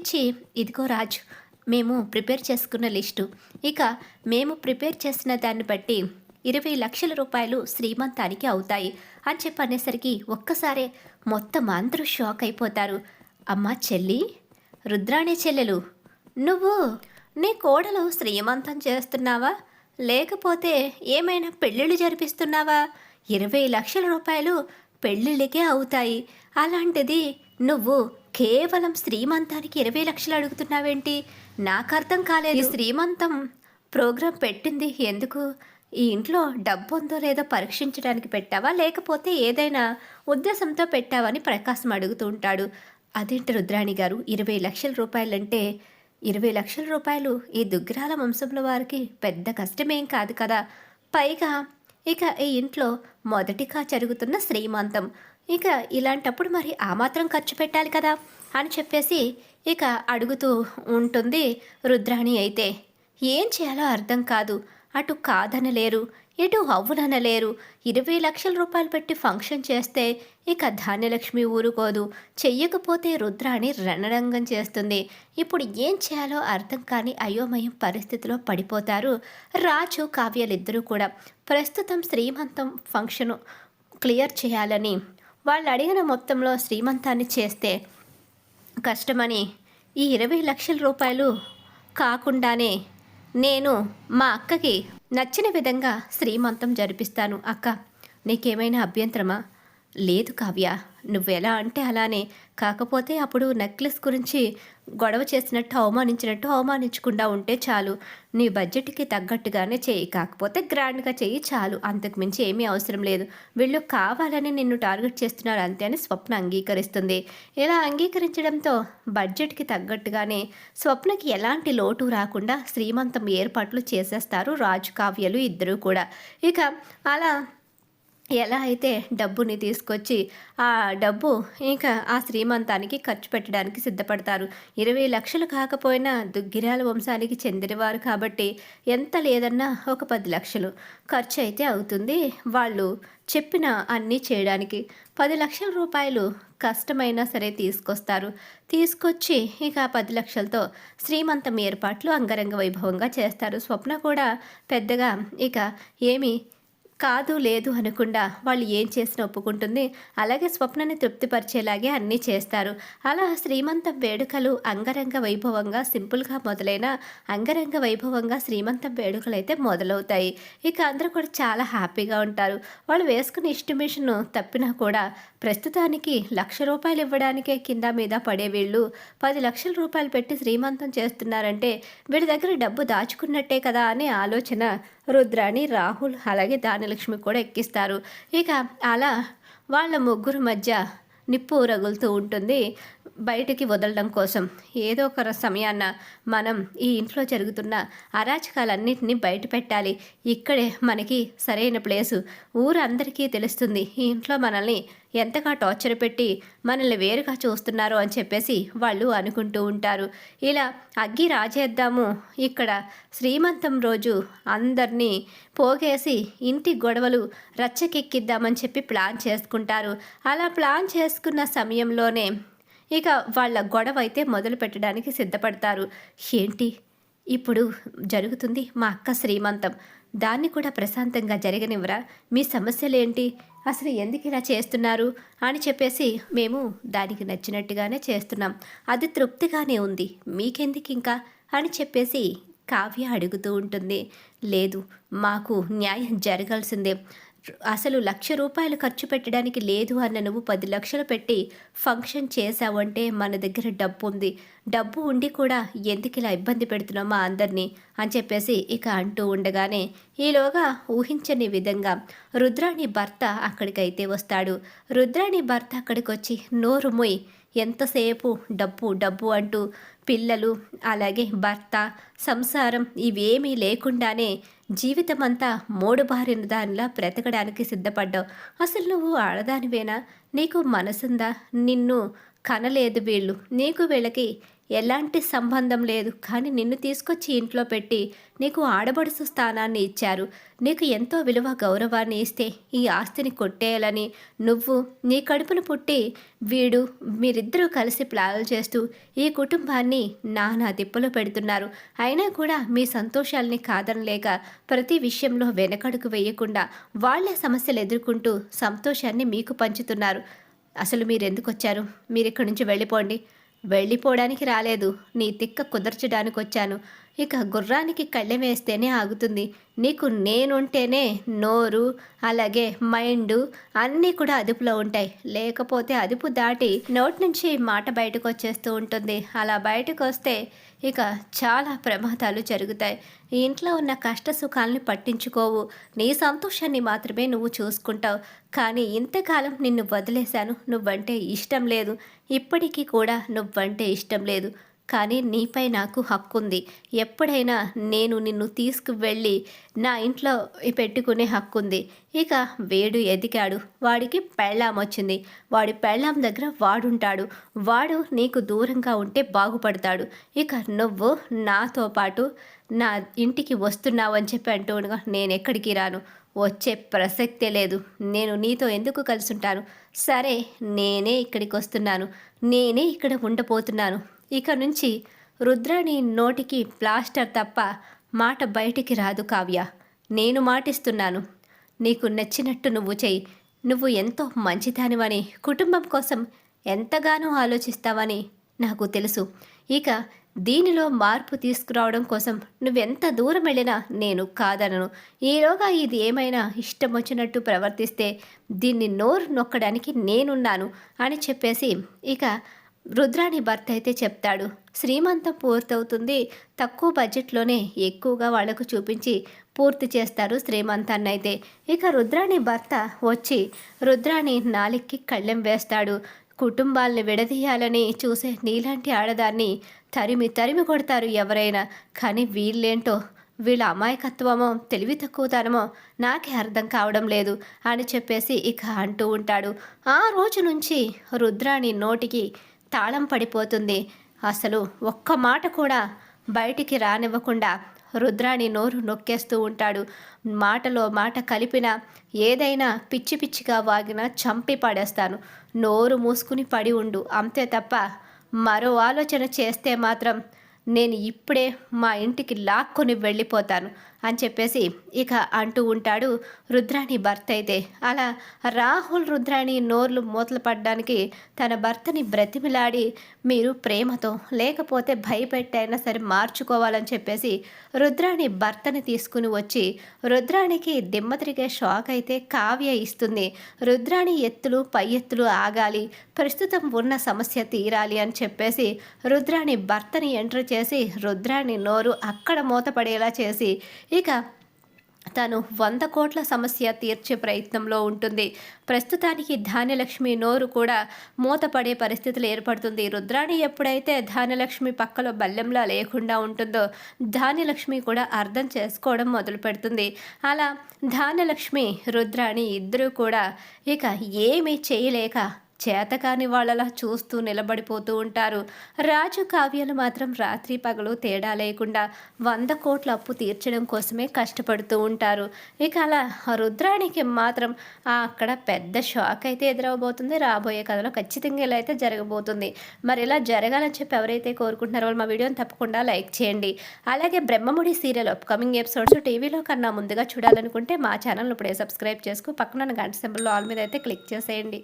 ఇచ్చి ఇదిగో రాజు మేము ప్రిపేర్ చేసుకున్న లిస్టు. ఇక మేము ప్రిపేర్ చేసిన దాన్ని బట్టి ఇరవై లక్షల రూపాయలు శ్రీమంతానికి అవుతాయి అని చెప్పి అనేసరికి ఒక్కసారే మొత్తం అందరూ షాక్ అయిపోతారు. అమ్మా చెల్లి రుద్రాణి చెల్లెలు నువ్వు నీ కోడలు శ్రీమంతం చేస్తున్నావా? లేకపోతే ఏమైనా పెళ్ళిళ్ళు జరిపిస్తున్నావా? ఇరవై లక్షల రూపాయలు పెళ్ళిళ్ళకే అవుతాయి. అలాంటిది నువ్వు కేవలం శ్రీమంతానికి ఇరవై లక్షలు అడుగుతున్నావేంటి? నాకు అర్థం కాలేదు. శ్రీమంతం ప్రోగ్రాం పెట్టింది ఎందుకు? ఈ ఇంట్లో డబ్బు ఉందో లేదో పరీక్షించడానికి పెట్టావా? లేకపోతే ఏదైనా ఉద్దేశంతో పెట్టావని ప్రకాశం అడుగుతూ ఉంటాడు. అదేంటి రుద్రాణి గారు? ఇరవై లక్షల రూపాయలంటే ఇరవై లక్షల రూపాయలు ఈ దుగ్గిరాల వంశంలో వారికి పెద్ద కష్టమేం కాదు కదా? పైగా ఇక ఈ ఇంట్లో మొదటిగా జరుగుతున్న శ్రీమంతం ఇక ఇలాంటప్పుడు మరి ఆ మాత్రం ఖర్చు పెట్టాలి కదా అని చెప్పేసి ఇక అడుగుతూ ఉంటుంది రుద్రాణి అయితే. ఏం చేయాలో అర్థం కాదు. అటు కాదనలేరు ఇటు అవ్వుననలేరు ఇరవై లక్షల రూపాయలు పెట్టి ఫంక్షన్ చేస్తే ఇక ధాన్యలక్ష్మి ఊరుకోదు. చెయ్యకపోతే రుద్రాణి రణరంగం చేస్తుంది. ఇప్పుడు ఏం చేయాలో అర్థం కాని అయోమయం పరిస్థితిలో పడిపోతారు రాజు కావ్యాలిద్దరూ కూడా. ప్రస్తుతం శ్రీమంతం ఫంక్షను క్లియర్ చేయాలని వాళ్ళు అడిగిన మొత్తంలో శ్రీమంతాన్ని చేస్తే కష్టమని ఈ ఇరవై లక్షల రూపాయలు కాకుండానే నేను మా అక్కకి నచ్చిన విధంగా శ్రీమంతం జరిపిస్తాను అక్క. నీకేమైనా అభ్యంతరమా? లేదు కావ్య నువ్వెలా అంటే అలానే. కాకపోతే అప్పుడు నెక్లెస్ గురించి గొడవ చేసినట్టు అవమానించినట్టు అవమానించకుండా ఉంటే చాలు. నీ బడ్జెట్కి తగ్గట్టుగానే చేయి కాకపోతే గ్రాండ్గా చెయ్యి చాలు. అంతకు మించి ఏమీ అవసరం లేదు. వీళ్ళు కావాలని నిన్ను టార్గెట్ చేస్తున్నారు అంతే అని స్వప్న అంగీకరిస్తుంది. ఇలా అంగీకరించడంతో బడ్జెట్కి తగ్గట్టుగానే స్వప్నకి ఎలాంటి లోటు రాకుండా శ్రీమంతం ఏర్పాట్లు చేసేస్తారు రాజు కావ్యలు ఇద్దరూ కూడా. ఇక అలా ఎలా అయితే డబ్బుని తీసుకొచ్చి ఆ డబ్బు ఇంకా ఆ శ్రీమంతానికి ఖర్చు పెట్టడానికి సిద్ధపడతారు. ఇరవై లక్షలు కాకపోయినా దుగ్గిరాల వంశానికి చెందినవారు కాబట్టి ఎంత లేదన్నా ఒక పది లక్షలు ఖర్చు అయితే అవుతుంది వాళ్ళు చెప్పిన అన్నీ చేయడానికి. పది లక్షల రూపాయలు కష్టమైనా సరే తీసుకొస్తారు. తీసుకొచ్చి ఇక పది లక్షలతో శ్రీమంతం ఏర్పాట్లు అంగరంగ వైభవంగా చేస్తారు. స్వప్న కూడా పెద్దగా ఇక ఏమి కాదు లేదు అనకుండా వాళ్ళు ఏం చేసినా ఒప్పుకుంటుంది. అలాగే స్వప్నని తృప్తిపరిచేలాగే అన్నీ చేస్తారు. అలా శ్రీమంతం వేడుకలు అంగరంగ వైభవంగా సింపుల్గా మొదలైన అంగరంగ వైభవంగా శ్రీమంతం వేడుకలు అయితే మొదలవుతాయి. ఇక అందరూ కూడా చాలా హ్యాపీగా ఉంటారు. వాళ్ళు వేసుకున్న ఎస్టిమేషన్ తప్పినా కూడా ప్రస్తుతానికి లక్ష రూపాయలు ఇవ్వడానికే కింద మీద పడే వీళ్ళు పది లక్షల రూపాయలు పెట్టి శ్రీమంతం చేస్తున్నారంటే వీడి దగ్గర డబ్బు దాచుకున్నట్టే కదా అనే ఆలోచన రుద్రాణి రాహుల్ అలాగే దానలక్ష్మి కూడా ఎక్కిస్తారు. ఇక అలా వాళ్ళ ముగ్గురు మధ్య నిప్పు రగులుతూ ఉంటుంది. బయటికి వదలడం కోసం ఏదో ఒక సమయాన మనం ఈ ఇంట్లో జరుగుతున్న అరాచకాలన్నింటినీ బయట పెట్టాలి. ఇక్కడే మనకి సరైన ప్లేసు. ఊరందరికీ తెలుస్తుంది ఈ ఇంట్లో మనల్ని ఎంతగా టార్చర్ పెట్టి మనల్ని వేరుగా చూస్తున్నారు అని చెప్పేసి వాళ్ళు అనుకుంటూ ఉంటారు. ఇలా అగ్గి రాజేద్దాము. ఇక్కడ శ్రీమంతం రోజు అందరినీ పోగేసి ఇంటి గొడవలు రచ్చకెక్కిద్దామని చెప్పి ప్లాన్ చేసుకుంటారు. అలా ప్లాన్ చేసుకున్న సమయంలోనే ఇక వాళ్ళ గొడవ అయితే మొదలు పెట్టడానికి సిద్ధపడతారు. ఏంటి? ఇప్పుడు జరుగుతుంది మా అక్క శ్రీమంతం. దాన్ని కూడా ప్రశాంతంగా జరగనివ్వరా? మీ సమస్యలేంటి? అసలు ఎందుకు ఇలా చేస్తున్నారు? అని చెప్పేసి మేము దానికి నచ్చినట్టుగానే చేస్తున్నాం. అది తృప్తిగానే ఉంది. మీకెందుకు ఇంకా అని చెప్పేసి కావ్య అడుగుతూ ఉంటుంది. లేదు మాకు న్యాయం జరగాల్సిందే. అసలు లక్ష రూపాయలు ఖర్చు పెట్టడానికి లేదు అన్న నువ్వు పది లక్షలు పెట్టి ఫంక్షన్ చేసావంటే మన దగ్గర డబ్బు ఉంది. డబ్బు ఉండి కూడా ఎందుకు ఇలా ఇబ్బంది పెడుతున్నామా అందరినీ? అని చెప్పేసి ఇక అంటూ ఉండగానే ఈలోగా ఊహించని విధంగా రుద్రాణి భర్త అక్కడికైతే వస్తాడు. రుద్రాణి భర్త అక్కడికి వచ్చి నోరు మొయ్ ఎంతసేపు డబ్బు డబ్బు అంటూ పిల్లలు అలాగే భర్త సంసారం ఇవేమీ లేకుండానే జీవితమంతా మూడుబారిన దానిలా బ్రతకడానికి సిద్ధపడ్డావు. అసలు నువ్వు ఆడదానివేనా? నీకు మనసుందా? నిన్ను కనలేదు వీళ్ళు. నీకు వీళ్ళకి ఎలాంటి సంబంధం లేదు. కానీ నిన్ను తీసుకొచ్చి ఇంట్లో పెట్టి నీకు ఆడబడుసు స్థానాన్ని ఇచ్చారు. నీకు ఎంతో విలువ గౌరవాన్ని ఇస్తే ఈ ఆస్తిని కొట్టేయాలని నువ్వు నీ కడుపును పుట్టి వీడు మీరిద్దరూ కలిసి ప్లాన్లు చేస్తూ ఈ కుటుంబాన్ని నానా తిప్పలు పెడుతున్నారు. అయినా కూడా మీ సంతోషాల్ని కాదనలేక ప్రతి విషయంలో వెనకడుగు వేయకుండా వాళ్ళే సమస్యలు ఎదుర్కొంటూ సంతోషాన్ని మీకు పంచుతున్నారు. అసలు మీరు ఎందుకు వచ్చారు మీరు ఇక్కడి నుంచి వెళ్ళిపోండి. వెళ్ళిపోవడానికి రాలేదు. నీ తిక్క కుదర్చడానికి వచ్చాను ఇక గుర్రానికి కళ్ళెం వేస్తేనే ఆగుతుంది. నీకు నేనుంటేనే నోరు అలాగే మైండ్ అన్నీ కూడా అదుపులో ఉంటాయి. లేకపోతే అదుపు దాటి నోటి నుంచి మాట బయటకు వచ్చేస్తూ ఉంటుంది. అలా బయటకు వస్తే ఇక చాలా ప్రమాదాలు జరుగుతాయి. ఇంట్లో ఉన్న కష్ట సుఖాలని పట్టించుకోవు. నీ సంతోషాన్ని మాత్రమే నువ్వు చూసుకుంటావు. కానీ ఇంతకాలం నిన్ను వదిలేశాను. నువ్వంటే ఇష్టం లేదు. ఇప్పటికీ కూడా నువ్వంటే ఇష్టం లేదు. కానీ నీపై నాకు హక్కు ఉంది ఎప్పుడైనా నేను నిన్ను తీసుకువెళ్ళి నా ఇంట్లో పెట్టుకునే హక్కు ఉంది ఇక వేడు ఎదిగాడు. వాడికి పెళ్ళాం వచ్చింది. వాడి పెళ్ళాం దగ్గర వాడుంటాడు. వాడు నీకు దూరంగా ఉంటే బాగుపడతాడు. ఇక నువ్వు నాతో పాటు నా ఇంటికి వస్తున్నావు అని చెప్పి అంటూ ఉండగా నేను ఎక్కడికి రాను. వచ్చే ప్రసక్తే లేదు. నేను నీతో ఎందుకు కలిసి ఉంటాను సరే నేనే ఇక్కడికి వస్తున్నాను. నేనే ఇక్కడ ఉండబోతున్నాను. ఇక నుంచి రుద్రాణి నోటికి ప్లాస్టర్ తప్ప మాట బయటికి రాదు కావ్య. నేను మాటిస్తున్నాను. నీకు నచ్చినట్టు నువ్వు చెయ్యి. నువ్వు ఎంతో మంచిదానివని కుటుంబం కోసం ఎంతగానో ఆలోచిస్తావని నాకు తెలుసు. ఇక దీనిలో మార్పు తీసుకురావడం కోసం నువ్వెంత దూరం వెళ్ళినా నేను కాదనను. ఈలోగా ఇది ఏమైనా ఇష్టం వచ్చినట్టు ప్రవర్తిస్తే దీన్ని నోరు నొక్కడానికి నేనున్నాను అని చెప్పేసి ఇక రుద్రాణి భర్త అయితే చెప్తాడు శ్రీమంతం పూర్తవుతుంది. తక్కువ బడ్జెట్లోనే ఎక్కువగా వాళ్ళకు చూపించి పూర్తి చేస్తారు శ్రీమంతాన్ని అయితే ఇక రుద్రాణి భర్త వచ్చి రుద్రాణి నాలిక్కి కళ్ళెం వేస్తాడు. కుటుంబాల్ని విడదీయాలని చూసే నీలాంటి ఆడదాన్ని తరిమి తరిమి కొడతారు ఎవరైనా. కానీ వీళ్ళేంటో? వీళ్ళ అమాయకత్వమో తెలివి తక్కువతనమో నాకే అర్థం కావడం లేదు అని చెప్పేసి ఇక అంటూ ఉంటాడు. ఆ రోజు నుంచి రుద్రాణి నోటికి తాళం పడిపోతుంది. అసలు ఒక్క మాట కూడా బయటికి రానివ్వకుండా రుద్రాణి నోరు నొక్కేస్తూ ఉంటాడు. మాటలో మాట కలిపిన ఏదైనా పిచ్చి పిచ్చిగా వాగినా చంపి పడేస్తాను. నోరు మూసుకుని పడి ఉండు. అంతే తప్ప మరో ఆలోచన చేస్తే మాత్రం నేను ఇప్పుడే మా ఇంటికి లాక్కొని వెళ్ళిపోతాను. అని చెప్పేసి ఇక అంటూ ఉంటాడు రుద్రాణి భర్త అయితే అలా రాహుల్ రుద్రాణి నోర్లు మూతలు పడ్డానికి తన భర్తని బ్రతిమిలాడి మీరు ప్రేమతో లేకపోతే భయపెట్టైనా సరే మార్చుకోవాలని చెప్పేసి రుద్రాణి భర్తని తీసుకుని వచ్చి రుద్రాణికి దిమ్మ తిరిగే షాక్ అయితే కావ్య ఇస్తుంది. రుద్రాణి ఎత్తులు పై ఎత్తులు ఆగాలి. ప్రస్తుతం ఉన్న సమస్య తీరాలి అని చెప్పేసి రుద్రాణి భర్తని ఎంటర్ చేసి రుద్రాణి నోరు అక్కడ మూతపడేలా చేసి ఇక తను వంద కోట్ల సమస్య తీర్చే ప్రయత్నంలో ఉంటుంది. ప్రస్తుతానికి ధాన్యలక్ష్మి నోరు కూడా మూతపడే పరిస్థితులు ఏర్పడుతుంది. రుద్రాణి ఎప్పుడైతే ధాన్యలక్ష్మి పక్కలో బల్లెంలా లేకుండా ఉంటుందో ధాన్యలక్ష్మి కూడా అర్థం చేసుకోవడం మొదలు పెడుతుంది అలా ధాన్యలక్ష్మి రుద్రాణి ఇద్దరూ కూడా ఇక ఏమీ చేయలేక చేతకాని వాళ్ళలా చూస్తూ నిలబడిపోతూ ఉంటారు. రాజు కావ్యాలు మాత్రం రాత్రి పగలు తేడా లేకుండా వంద కోట్ల అప్పు తీర్చడం కోసమే కష్టపడుతూ ఉంటారు. ఇక అలా రుద్రానికి మాత్రం అక్కడ పెద్ద షాక్ అయితే ఎదురవబోతుంది. రాబోయే కథలో ఖచ్చితంగా ఇలా అయితే జరగబోతుంది. మరి ఇలా జరగాలని చెప్పి ఎవరైతే కోరుకుంటున్నారో వాళ్ళు మా వీడియోని తప్పకుండా లైక్ చేయండి. అలాగే బ్రహ్మముడి సీరియల్ అప్కమింగ్ ఎపిసోడ్స్ టీవీలో కన్నా ముందుగా చూడాలనుకుంటే మా ఛానల్ ఇప్పుడే సబ్స్క్రైబ్ చేసుకో పక్కన గంట సింబల్లో ఆల్ మీద అయితే క్లిక్ చేసేయండి.